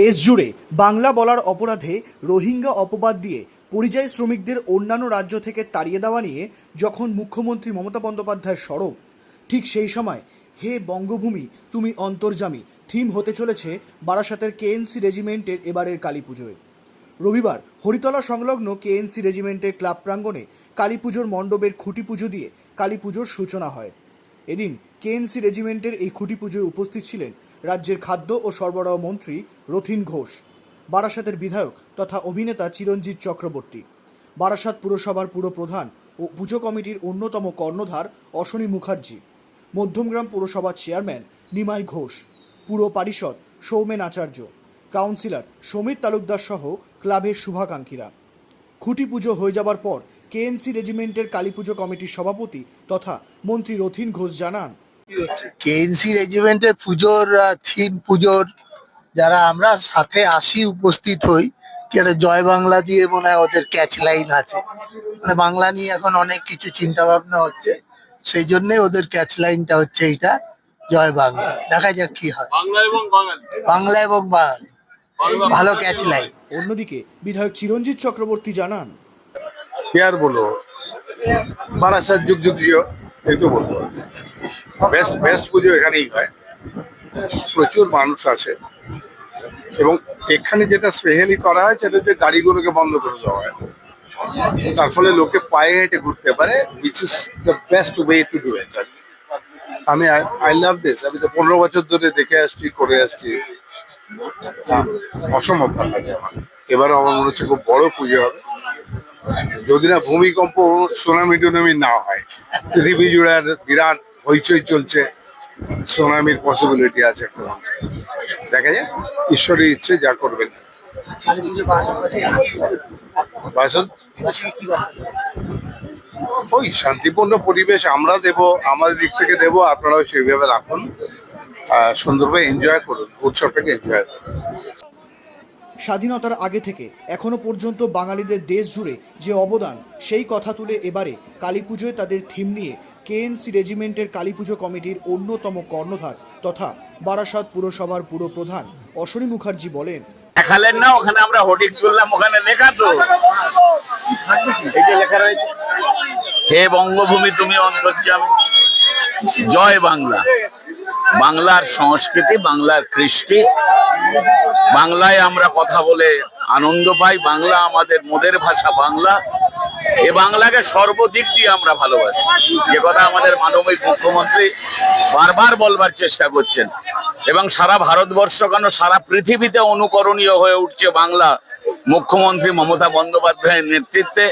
দেশ জুড়ে বাংলা বলার অপরাধে রোহিঙ্গা অপবাদ দিয়ে পরিযায়ী শ্রমিকদের অন্যান্য রাজ্য থেকে তাড়িয়ে দেওয়া নিয়ে যখন মুখ্যমন্ত্রী মমতা বন্দ্যোপাধ্যায় সরব, ঠিক সেই সময়, হে বঙ্গভূমি, তুমি অন্তর্জামী থিম হতে চলেছে বারাসাতের কেএনসি রেজিমেন্টের এবারের কালী পুজোয়। রবিবার হরিতলা সংলগ্ন কেএনসি রেজিমেন্টের ক্লাব প্রাঙ্গণে কালী পুজোর মণ্ডপের খুঁটি পুজো দিয়ে কালী পুজোর সূচনা হয়। এদিন কেএনসি রেজিমেন্টের এই খুঁটি পুজোয় উপস্থিত ছিলেন রাজ্যের খাদ্য ও সরবরাহ মন্ত্রী রথিন ঘোষ, বারাসাতের বিধায়ক তথা অভিনেতা চিরঞ্জিত চক্রবর্তী, বারাসাত পুরসভার পুরপ্রধান ও পুজো কমিটির অন্যতম কর্ণধার অশ্বনী মুখার্জি, মধ্যমগ্রাম পুরসভার চেয়ারম্যান নিমাই ঘোষ, পুর পারিষদ সৌমেন আচার্য, কাউন্সিলর সমীর তালুকদার সহ ক্লাবের শুভাকাঙ্ক্ষীরা। খুঁটি পুজো হয়ে যাবার পর কেএনসি রেজিমেন্টের কালী পুজো কমিটির সভাপতি তথা মন্ত্রী রথিন ঘোষ জানান। কেএনসি রেজিমেন্টের পুজোর থিম পুজোর যারা আমরা সাথে আসি উপস্থিত হই কি একটা জয় বাংলা দিয়ে মনে হয় ওদের ক্যাচ লাইন আছে। মানে বাংলা নিয়ে এখন অনেক কিছু চিন্তা ভাবনা হচ্ছে সেই জন্য ওদের ক্যাচ লাইনটা হচ্ছে এটা জয় বাংলা। দেখা যাক কি হয়। বাংলা এবং বাঙালি। বাংলা এবং বাঙালি। ভালো ক্যাচ লাইন অন্যদিকে বিধায়ক চিরঞ্জিত চক্রবর্তী জানান কি আর বলব? বারাসাত যুগ যুগ এই তো বলব। বেস্ট বেস্ট পুজো এখানেই হয়। প্রচুর মানুষ আছে। এবং এখানে যেটা স্পেশালি করা হয়, সেটা হচ্ছে গাড়িগুলোকে বন্ধ করে দেওয়া হয়। তার ফলে লোকে পায়ে হেঁটে ঘুরতে পারে which is the best way to do it আমি আই লাভ দিস আমি তো পনেরো বছর ধরে দেখে আসছি, করে আসছি। অসম্ভব ভালো লাগে আমার। এবারও আমার মনে হচ্ছে খুব বড় পুজো হবে। যদি না ভূমিকম্প সুনামি টুনামি না হয়, পৃথিবী জুড়ে বিরাট হইচই চলছে, সুনামির পসিবিলিটি আছে একটা দেখা যায় ঈশ্বরের ইচ্ছে, যা করবেন। ওই শান্তিপূর্ণ পরিবেশ আমরা দেব, আমাদের দিক থেকে দেব, আপনারাও সেইভাবে রাখুন। সুন্দরভাবে এনজয় করুন, উৎসবটাকে এনজয় করুন। স্বাধীনতার আগে থেকে এখনও পর্যন্ত বাঙালিদের দেশ জুড়ে যে অবদান সেই কথা তুলে এবারে কালী পুজোয় তাদের থিম নিয়ে কেএনসি রেজিমেন্টের কালী পুজো কমিটির অন্যতম কর্ণধার তথা বারাসাত পুরসভার পুরপ্রধান অশ্বনী মুখার্জি বলেন দেখালেন না ওখানে আমরা হোর্ডিং তুললাম ওখানে লেখা তো। এটা লেখা রয়েছে। হে বঙ্গভূমি তুমি অন্তর্যামী জয় বাংলা। বাংলার সংস্কৃতি বাংলার কৃষ্টি বাংলায় আমরা কথা বলে আনন্দ পাই, বাংলা আমাদের মোদের ভাষা, বাংলা। এ বাংলাকে সর্বদিক দিয়ে আমরা ভালোবাসি। যে কথা আমাদের মানবিক মুখ্যমন্ত্রী বারবার বলবার চেষ্টা করছেন। এবং সারা ভারতবর্ষ কেন সারা পৃথিবীতে অনুকরণীয় হয়ে উঠছে বাংলা মুখ্যমন্ত্রী মমতা বন্দ্যোপাধ্যায়ের নেতৃত্বে।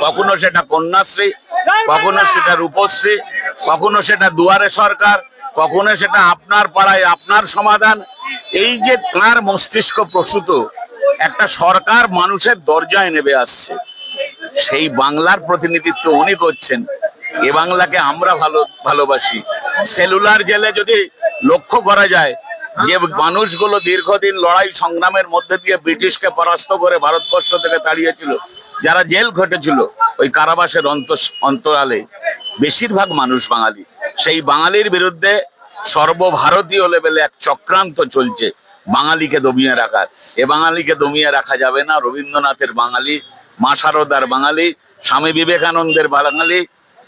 কখনো সেটা কন্যাশ্রী, কখনো সেটা রূপশ্রী, কখনো সেটা দুয়ারে সরকার, কখনো সেটা আপনার পাড়ায় আপনার সমাধান। এই যে তাঁর মস্তিষ্ক প্রসূত, একটা সরকার মানুষের দরজায় নেবে আসছে। সেই বাংলার প্রতিনিধিত্ব উনি করছেন। এ বাংলাকে আমরা ভালো, ভালোবাসি। সেলুলার জেলে যদি লক্ষ্য করা যায়, যে মানুষগুলো দীর্ঘদিন লড়াই সংগ্রামের মধ্যে দিয়ে ব্রিটিশকে পরাস্ত করে ভারতবর্ষ থেকে তাড়িয়েছিল, যারা জেল ঘটেছিল ওই কারাবাসের অন্ত অন্তরালে, বেশিরভাগ মানুষ বাঙালি। সেই বাঙালির বিরুদ্ধে সর্বভারতীয় লেভেলে এক চক্রান্ত চলছে। বাঙালিকে দমিয়ে রাখার। এ বাঙালিকে দমিয়ে রাখা যাবে না। রবীন্দ্রনাথের বাঙালি মা শারদার বাঙালি স্বামী বিবেকানন্দের বাঙালি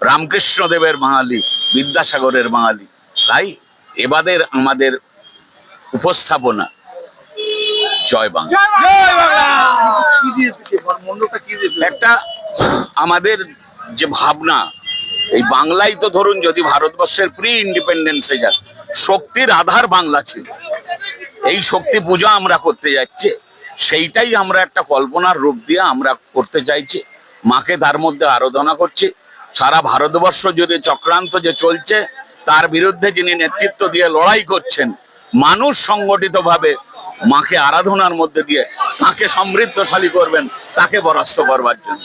রামকৃষ্ণ দেবের বাঙালি বিদ্যাসাগরের বাঙালি। তাই এবাদের আমাদের উপস্থাপনা জয় বাংলা। একটা আমাদের যে ভাবনা এই বাংলাই তো ধরুন যদি ভারতবর্ষের প্রি ইন্ডিপেন্ডেন্সে যান, শক্তির আধার বাংলা ছিল। এই শক্তি পূজা আমরা করতে যাচ্ছি, সেইটাই আমরা একটা কল্পনার রূপ দিয়ে আমরা করতে চাইছি। মাকে তার মধ্যে আরাধনা করছি। সারা ভারতবর্ষ জুড়ে চক্রান্ত যে চলছে, তার বিরুদ্ধে যিনি নেতৃত্ব দিয়ে লড়াই করছেন, মানুষ সংগঠিতভাবে মাকে আরাধনার মধ্যে দিয়ে তাকে সমৃদ্ধশালী করবেন, তাকে পরাস্ত করবার জন্য।